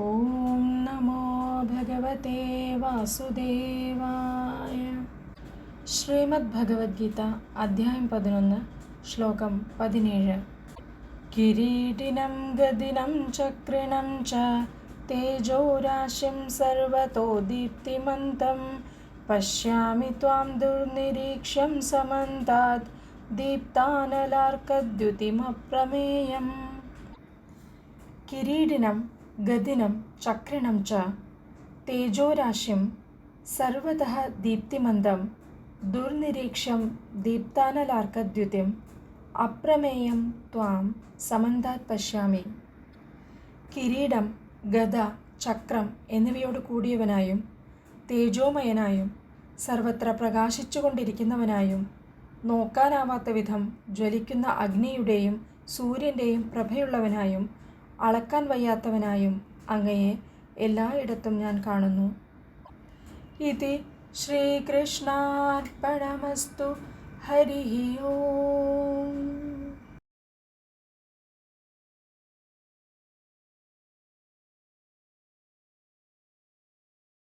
ഓം നമോ ഭഗവതേ വാസുദേവായ. ശ്രീമദ് ഭഗവത്ഗീത അധ്യായം പതിനൊന്ന് ശ്ലോകം പതിനേഴ്. കിരീടിനം ഗതിനം ചക്രിണം ച തേജോരാശിം സർവതോ ദീപ്തിമന്തം പശ്യാമി ത്വാം ദുർനിരീക്ഷം സമന്താത് ദീപ്താനലാർക്കദ്യുതിമപ്രമേയം. കിരീടിനം ഗദിനം ചക്രണം ച തേജോരാശിം സർവത ദീപ്തിമന്തം ദുർനിരീക്ഷം ദീപ്താനലാർക്കദ്യുതിം അപ്രമേയം ത്വാം സമന്താത് പശ്യാമി. കിരീടം ഗത ചക്രം എന്നിവയോട് കൂടിയവനായും തേജോമയനായും സർവത്ര പ്രകാശിച്ചുകൊണ്ടിരിക്കുന്നവനായും നോക്കാനാവാത്ത വിധം ജ്വലിക്കുന്ന അഗ്നിയുടെയും സൂര്യന്റെയും പ്രഭയുള്ളവനായും അളക്കാൻ വയ്യാത്തവനായും അങ്ങയെ എല്ലായിടത്തും ഞാൻ കാണുന്നു. ഇതി ശ്രീകൃഷ്ണാർപ്പണമസ്തു ഹരി